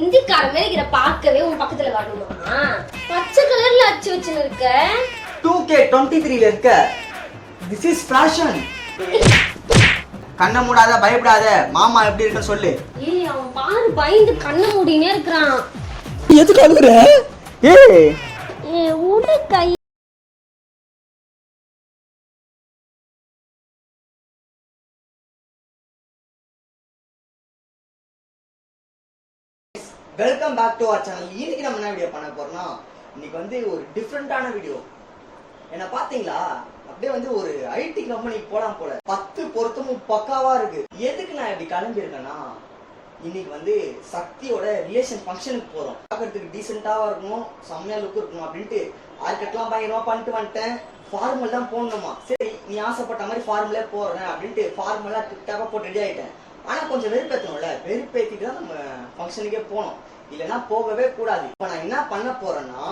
இந்திக்கார இருக்கிற பார்க்கவே உன் பக்கத்துல வரணுமா? பச்சை கலர்ல அச்சு வச்சுன்னு இருக்க டூ கே டுவெண்ட்டி த்ரீல இருக்க. திஸ் இஸ் ஃபேஷன் கண்ணை மூடாத பயப்படாத. மாமா எப்படி இருக்குன்னு சொல்லு. ஏய் அவன் பாரு பயந்து கண்ணை மூடினே இருக்கிறான். எதுக்கு அழுகுற? ஏய். ஏ உடு கை. Welcome back to our channel இன்னைக்கு நம்ம என்ன வீடியோ பண்ண போறோம்னா இன்னைக்கு வந்து ஒரு டிஃப்ரெண்டான வீடியோ என்ன பாத்தீங்களா அப்படியே வந்து ஒரு ஐடி கம்பெனிக்கு போலாம் போல. பத்து பொருத்தமும் பக்காவா இருக்கு. எதுக்கு நான் இப்படி கிளம்பியிருக்கேன்னா இன்னைக்கு வந்து சக்தியோட ரிலேஷன் ஃபங்க்ஷனுக்கு போறோம். பார்க்கறதுக்கு டீசெண்டாவா இருக்கணும் செம்மையா லுக் இருக்கணும் அப்படின்ட்டு ஆர்கெட்லாம் பயங்கரமா பண்ணிட்டு வந்துட்டேன். ஃபார்மல் தான் போடணுமா? சரி நீ ஆசைப்பட்ட மாதிரி ஃபார்மலே போறேன் அப்படின்ட்டு ஃபார்மலா டிக்டாக போட்டு ரெடி ஆயிட்டேன். ஆனால் கொஞ்சம் வெறுப்பேற்றணும்ல வெறுப்பேற்றிட்டு தான் நம்ம ஃபங்க்ஷனுக்கே போனோம். இல்லைன்னா போகவே கூடாது. இப்போ நான் என்ன பண்ண போகிறேன்னா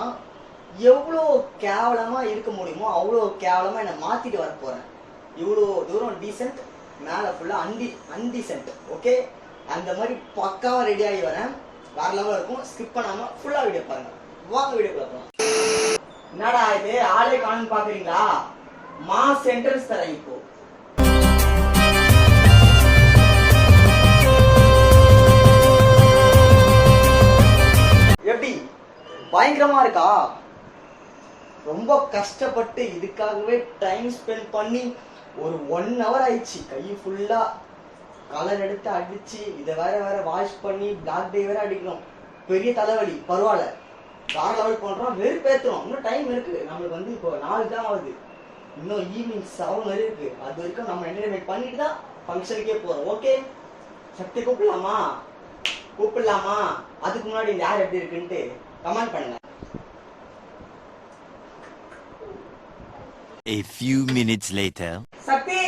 எவ்வளோ கேவலமாக இருக்க முடியுமோ அவ்வளோ கேவலமாக என்னை மாற்றிட்டு வர போகிறேன் இவ்வளோ தூரம் டீசென்ட் மேலே ஃபுல்லாக அன்டி அன்டீசென்ட் ஓகே அந்த மாதிரி பக்காவாக ரெடி ஆகி வரேன். வேற லெவல் இருக்கும். ஸ்கிப் பண்ணாமல் ஃபுல்லாக வீடியோ பாருங்கள் வாங்க வீடியோ பார்க்கலாம் என்னடா இது? ஆளே காணும் பார்க்குறீங்களா மாஸ் என்ட்ரன்ஸ் தரேன் இப்போ. எப்படி? பயங்கரமா இருக்கா? ரொம்ப கஷ்டப்பட்டு இதுக்காகவே டைம் ஸ்பெண்ட் பண்ணி ஒரு ஒன் ஹவர் ஆயிடுச்சு. கை ஃபுல்லா கலர் எடுத்து அடிச்சு இதை வேற வேற வாஷ் பண்ணி பிளாக் டே வேற அடிக்கணும். பெரிய தலைவலி பரவாயில்ல. வேற லெவல் பண்றோம் வெறுப்பேத்துறோம். இன்னும் டைம் இருக்கு. நம்மளுக்கு வந்து இப்போ நாலு தான் ஆகுது. இன்னும் ஈவினிங் செவன் வரை இருக்கு. அது வரைக்கும் நம்ம என்டர்டைன்மெண்ட் பண்ணிட்டு தான் ஃபங்க்ஷனுக்கே போறோம். ஓகே சக்தி கூப்பிடலாமா? கூப்பிடலாமா? அதுக்கு முன்னாடி இந்த யார் எப்படி இருக்குன்ட்டு கமெண்ட் பண்ணுங்க. A few minutes later. சக்தி!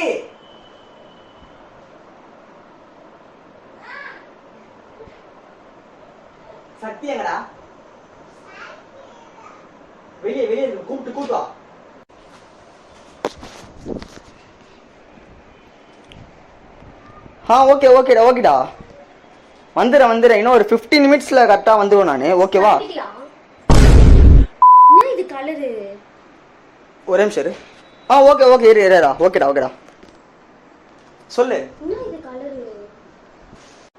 சக்தி எங்கடா? வெளியே வெளியே. கூப்பிட்டு கூப்பிட்டு வா. ஆ ஓகே ஓகேடா ஓகேடா. வந்துடுறேன் வந்துடுறேன் இன்னும் ஒரு ஃபிஃப்டீன் மினிட்ஸில் கரெக்டாக வந்துடுவேன் நான். ஓகேவா இது கலரு ஒரே நிமிஷம் இரு. ஆ ஓகே ஓகே இரு இருடா ஓகேடா ஓகேடா சொல்லு.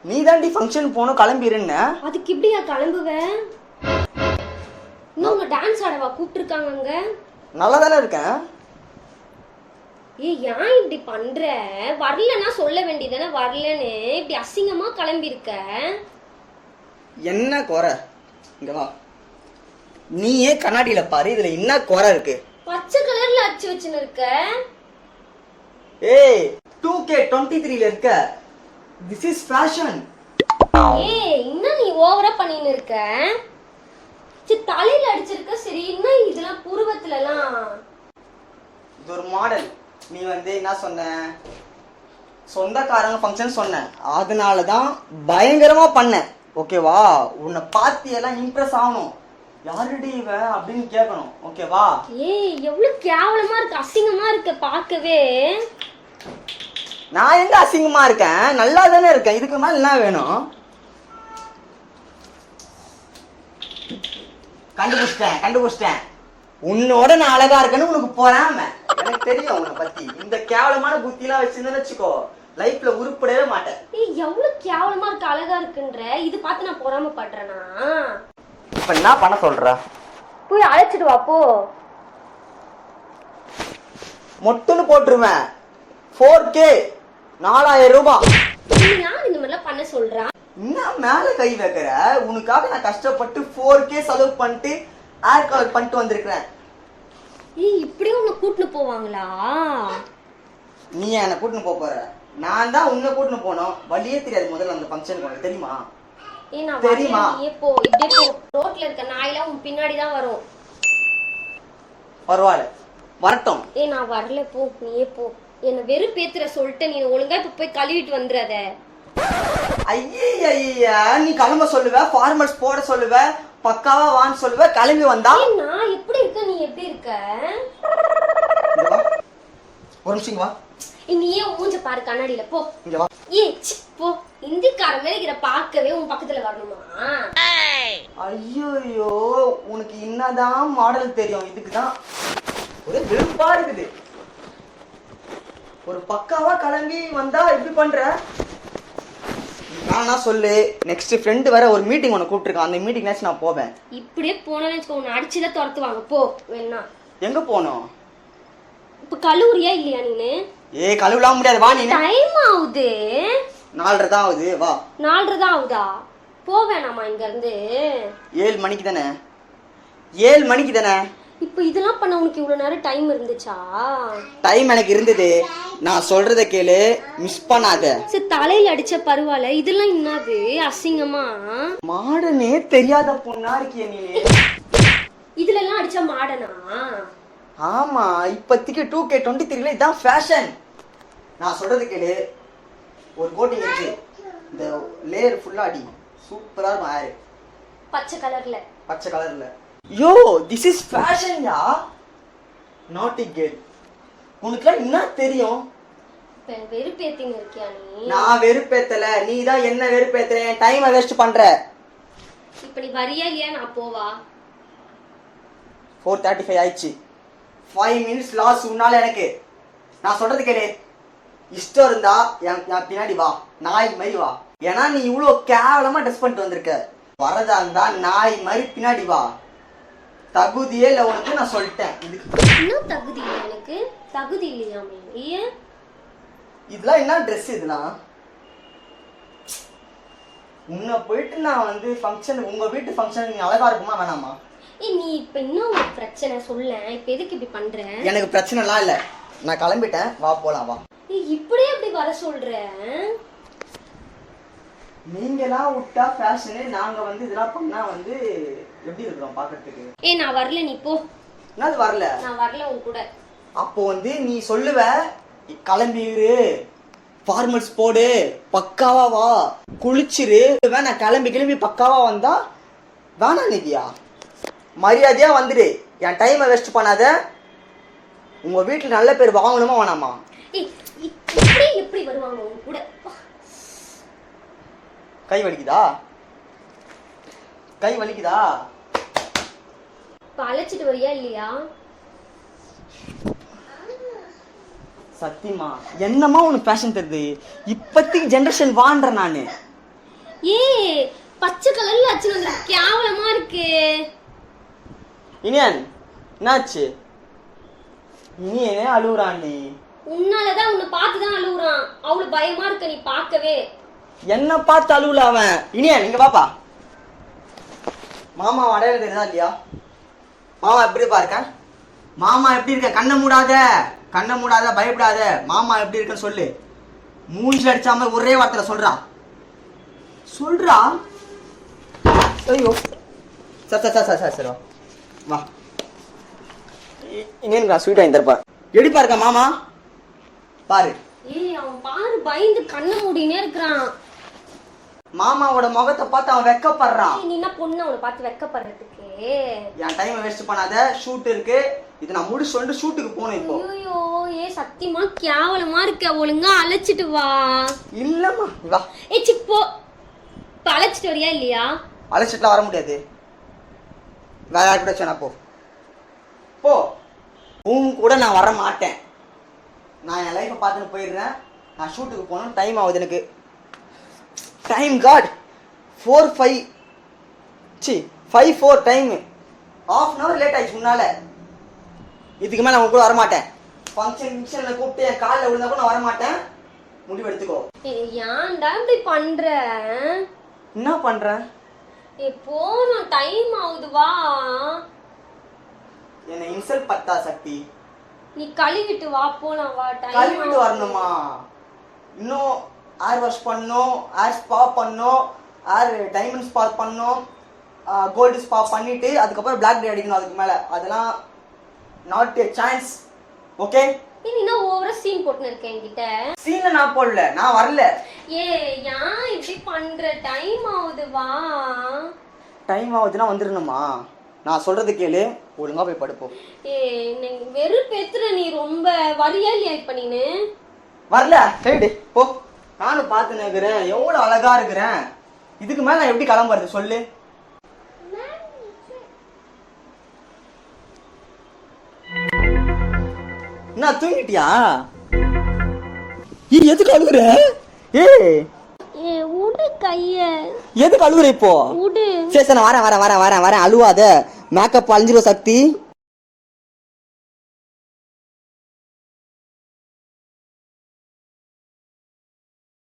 நீ தாண்டி ஃபங்க்ஷன் போகணும் கிளம்பிருன்ன. அதுக்கு இப்படியா கிளம்புவ? இன்னும் டான்ஸ் ஆடவா கூப்பிட்டுருக்காங்க அங்க? நல்லா தானே இருக்கேன். ஏய் ஏன் இப்படி பண்ற? வரலன்னா சொல்ல வேண்டியதானே வரலன்னு இப்படி அசிங்கமா கிளம்பி இருக்க என்ன குறை? இங்க வா. நீயே கண்ணாடியில பாரு இதுல என்ன குறை இருக்கு? பச்சை கலர்ல அச்சு வச்சுன்னு இருக்க ஏய் டூ கே டுவெண்ட்டி த்ரீல இருக்க. திஸ் இஸ் ஃபேஷன் ஏய் இன்னும் நீ ஓவரா பண்ணின்னு இருக்க சரி தலையில அடிச்சிருக்க சரி இன்னும் இதெல்லாம் புருவத்துல எல்லாம் இது ஒரு மாடல் நீ வந்து என்ன சொன்ன? சொந்தக்காரங்க ஃபங்க்ஷன் சொன்ன. அதனால தான் பயங்கரமா பண்ணேன் ஓகேவா உன்னை பார்த்து எல்லாம் இம்ப்ரெஸ் ஆகணும். யாருடி இவ அப்படின்னு கேட்கணும் ஓகேவா ஏய் எவ்வளவு கேவலமா இருக்கு அசிங்கமா இருக்க பார்க்கவே. நான் எங்க அசிங்கமா இருக்கேன்? நல்லா தானே இருக்கேன். இதுக்கு மேல என்ன வேணும்? கண்டுபிடிச்சிட்டேன் கண்டுபிடிச்சிட்டேன். உன்னோட நான் அழகா இருக்கேன்னு உனக்கு பொறாம. எனக்கு தெரியும் உன்னை பத்தி. இந்த கேவலமான புத்தி எல்லாம் வச்சிருந்தேன்னு வச்சுக்கோ. லைஃப்ல உருப்படவே மாட்டேன். ஏய் எவ்வளவு கேவலமா இருக்கு அழகா இருக்குன்ற? இது பார்த்து நான் பொறாமப்படுறேனா? இப்ப என்ன பண்ண சொல்ற? போய் அழைச்சிட்டு வா போ. மொட்டுன்னு போட்டுருவேன். ஃபோர் கே நாலாயிரம் ரூபாய் நீ யார் இந்த மாதிரிலாம் பண்ண சொல்றா? என்ன மேல கை வைக்கிற? உனக்காக நான் கஷ்டப்பட்டு ஃபோர் கே செலவு பண்ணிட்டு ஏர் கலர் பண்ணிட்டு வந்திருக்கிறேன். ஏய் இப்படியே உன்னை கூட்டின்னு போவாங்களா? நீ என்னை கூட்டின்னு போக போற? நான் தான் உன்னை கூட்டின்னு போனோம். வழியே தெரியாது முதல்ல அந்த ஃபங்க்ஷனுக்கு உனக்கு. தெரியுமா? ஏய் நான் தெரியுமா? நீயே போ. இப்படியே போ. ரோட்ல இருக்க நாயெல்லாம் உன் பின்னாடி தான் வரும். பரவாயில்ல. வரட்டும். ஏய் நான் வரல போ. நீயே போ. என்ன வெறும் பேத்துற சொல்லிட்டு நீ ஒழுங்கா இப்ப போய் கழுவிட்டு வந்துடாத. ஐயா நீ கிளம்ப சொல்லுவ. ஃபார்மல்ஸ் போட சொல்லுவ. பக்காவா வான்னு சொல்லுவ கிளம்பி வந்தா? நான் எப்படி இருக்க? நீ எப்படி இருக்க. ஒரு நிமிஷம் வா. நீ ஏன் மூஞ்ச பாரு கண்ணாடியில. போ. இங்க வா. ஏ போ. இந்திக்கார இருக்கிற பார்க்கவே உன் பக்கத்துல வரணுமா? ஐயோ உனக்கு என்னதான் மாடல் தெரியும்? இதுக்கு தான் ஒரே வெறுப்பா இருக்குது. ஒரு பக்காவா கிளம்பி வந்தா இப்படி பண்ற? நான் சொல்லு. நெக்ஸ்ட் ஃப்ரெண்டு வேற ஒரு மீட்டிங் ஒன்று கூப்பிட்டுருக்கான். அந்த மீட்டிங்னாச்சும் நான் போவேன். இப்படியே போனேன்னு வச்சுக்கோ உன்னை அடிச்சுதான் துரத்துவாங்க. போ வேணா. எங்க போனோம் இப்ப கல்லூரியா இல்லையா நீனு? ஏ கழுவலாம் முடியாது. வா நீ டைம் ஆகுது நாலரை தான் ஆகுது வா. நாலரை தான் ஆகுதா போ வேணாமா இங்க இருந்து ஏழு மணிக்கு தானே? ஏழு மணிக்கு தானே? இப்ப இதெல்லாம் பண்ண உனக்கு இவ்வளவு நேரம் டைம் இருந்துச்சா? டைம் எனக்கு இருந்தது. நான் சொல்றத கேளு. மிஸ் பண்ணாத. சரி தலையில அடிச்ச பரவாயில்ல இதெல்லாம் என்னது? அசிங்கமா? மாடனே தெரியாத பொண்ணா இருக்கிய நீ. இதுல எல்லாம் அடிச்ச மாடனா? ஆமா இப்போதைக்கு டூ கே டுவெண்ட்டி த்ரீல இதான் ஃபேஷன் நான் சொல்றது கேளு. ஒரு கோட்டிங் இருக்கு. இந்த லேயர் ஃபுல்லா அடி. சூப்பரா இருக்கும் ஹேர் பச்சை கலர்ல பச்சை கலர்ல yo this is fashion ya naughty cat உனக்குலாம் என்ன தெரியும்? வெறுப்பேத்திங்க இருக்கியா நீ? நான் வெறுப்பேத்தல. நீ தான் என்ன வெறுப்பேத்துற? என் டைமை வேஸ்ட் பண்ற. இப்ப நீ வரியா இல்லையா? நான் போவா. ஃபோர் தேர்ட்டி ஃபைவ் ஆயிடுச்சு. ஃபைவ் மினிட்ஸ் லாஸ் உன்னால எனக்கு. நான் சொல்றது கேளு. இஷ்டம் இருந்தா என் என் பின்னாடி வா. நாய் மாதிரி வா. ஏன்னா நீ இவ்வளோ கேவலமா ட்ரெஸ் பண்ணிட்டு வந்திருக்க. வரதா இருந்தா நாய் மாதிரி பின்னாடி வா. தகுதியே இல்லை உனக்கு நான் சொல்லிட்டேன். இதுக்கு என்ன தகுதி இல்லை எனக்கு. தகுதி இல்லையாமே ஏன் இதெல்லாம் என்ன ட்ரெஸ் இதெல்லாம் உன்னை போயிட்டு நான் வந்து ஃபங்க்ஷன் உங்க வீட்டு ஃபங்க்ஷன் நீ அழகா இருக்குமா வேணாமா? ஏய் நீ இப்ப என்ன ஒரு பிரச்சனை? சொல்லேன் இப்ப எதுக்கு இப்படி பண்ற? எனக்கு பிரச்சனைலாம் இல்லை. நான் கிளம்பிட்டேன். வா போலாம் வா. ஏய் இப்படியே அப்படி வர சொல்ற? நீங்களாம் விட்டா ஃபேஷனு நாங்க வந்து இதெல்லாம் பண்ணா வந்து எப்படி இருக்கிறோம் பார்க்கறதுக்கு ஏய் நான் வரல நீ போ. என்னது வரல? நான் வரல உன் கூட. அப்போ வந்து நீ சொல்லுவ கிளம்பிரு ஃபார்மல்ஸ் போடு பக்காவா வா. குளிச்சிரு. நான் கிளம்பி கிளம்பி பக்காவா வந்தா வேணாம் நிதியா. மரியாதையா வந்துடு. என் டைமை வேஸ்ட் பண்ணாத. உங்க வீட்டுல நல்ல பேர் வாங்கணுமா வேணாமா? எப்படி வருவாங்க கூட. கை வலிக்குதா? கை வலிக்குதா? இப்ப அழைச்சிட்டு வரியா இல்லையா? சத்தியமா? என்னமா உனக்கு ஃபேஷன் தெரியுது இப்பத்திக்கு ஜென்ரேஷன் வான்ற நானு. ஏய் பச்சை கலர்ல அச்சு வந்து கேவலமா இருக்கு. இனியன் என்னாச்சு? இனியனே அழுகுறாண்டி உன்னாலதான் உன்னை பார்த்துதான் அழுகுறான் அவ்வளவு பயமா இருக்க நீ பார்க்கவே. என்ன பார்த்து அழுவுல அவன். இனியன் இங்க பாப்பா மாமா அடையாளம் தெரியுதா இல்லையா? மாமா எப்படி பாருக்க மாமா எப்படி இருக்க? கண்ணை மூடாத. கண்ணை மூடாத பயப்படாத. மாமா எப்படி இருக்கன்னு சொல்லு. மூஞ்சில அடிச்சாம ஒரே வார்த்தையில சொல்றா. சொல்றா? ஐயோ. Sir sir sir sir sir sir வா இனியன் நான் ஸ்வீட் வாங்கி தரப்பேன் எப்படி பாருக்க மாமா? பாரு. ஏய் அவன் பாரு பயந்து கண்ணை மூடினே இருக்கிறான். மாமாவோட முகத்தை பார்த்து அவன் வெக்கப்படுறான். நீ என்ன பொண்ணு? அவனை பார்த்து வெக்கப்படுறதுக்கு. என் டைமை வேஸ்ட் பண்ணாத. ஷூட் இருக்கு. இது நான் முடிச்சு சொல்லிட்டு ஷூட்டுக்கு போகணும் இப்போ. ஐயோ ஏ சத்தியமா கேவலமா இருக்க? ஒழுங்கா அழைச்சிட்டு வா. இல்லம்மா வா. ஏ சிக் போ. இப்ப அழைச்சிட்டு வரியா இல்லையா? அழைச்சிட்டுலாம் வர முடியாது. வேற யார் கூட சொன்னா போ. போ. உன் கூட நான் வர மாட்டேன். நான் என் லைஃப்பை பார்த்துட்டு போயிடுறேன். நான் ஷூட்டுக்கு போகணும் டைம் ஆகுது எனக்கு. Time got four five C five four time of an hour late ஆயிடுச்சு முன்னால. இதுக்கு மேலே உங்க கூட வர மாட்டேன் ஃபங்க்ஷன் ஃபங்க்ஷனில் கூப்பிட்டு என் காலில் விழுந்தா கூட நான் வர மாட்டேன் முடிவு எடுத்துக்கோ. ஏன்டா இப்படி பண்ற? என்ன பண்ணுறேன் ஏ போணும் டைம் ஆகுது வா என்னை இன்சல்ட் பத்தா சக்தி? நீ கழுவிட்டு வா போலாம் வா டைம் கழுவிட்டு வரணுமா? இன்னும் ஹேர் வாஷ் பண்ணணும் ஹேர் ஸ்பா பண்ணணும் ஹேர் டைமண்ட் ஸ்பா பண்ணணும் கோல்டு ஸ்பா பண்ணிட்டு அதுக்கப்புறம் பிளாக் டே அடிக்கணும் அதுக்கு மேலே. அதெல்லாம் நாட் ஏ சான்ஸ் ஓகே நீ என்ன ஓவரா சீன் போட்டுன்னு இருக்க என்கிட்ட. சீனை நான் போடல. நான் வரல. ஏ ஏன் இப்படி பண்ற? டைம் ஆகுது வா டைம் ஆகுதுன்னா வந்துடணுமா நான் சொல்றது கேளு. ஒழுங்கா போய் படுப்போம் ஏ வெறுப்பேத்துற நீ ரொம்ப வரியா இல்லையா இப்ப நீனு? வரல. சரிடி. போ. நானும் பார்த்து நிற்கிறேன் எவ்வளோ அழகா இருக்கிறேன். இதுக்கு மேல நான் எப்படி கிளம்புறது? சொல்லு. என்ன தூங்கிட்டியா? ஏ எதுக்கு அழுகுற? ஏய். ஏ உடு கைய. எதுக்கு அழுகுற இப்போ? சரி சரி வரேன் வரேன் வரேன் வரேன் அழுவாத. மேக்கப் அழிஞ்சிரும் சக்தி.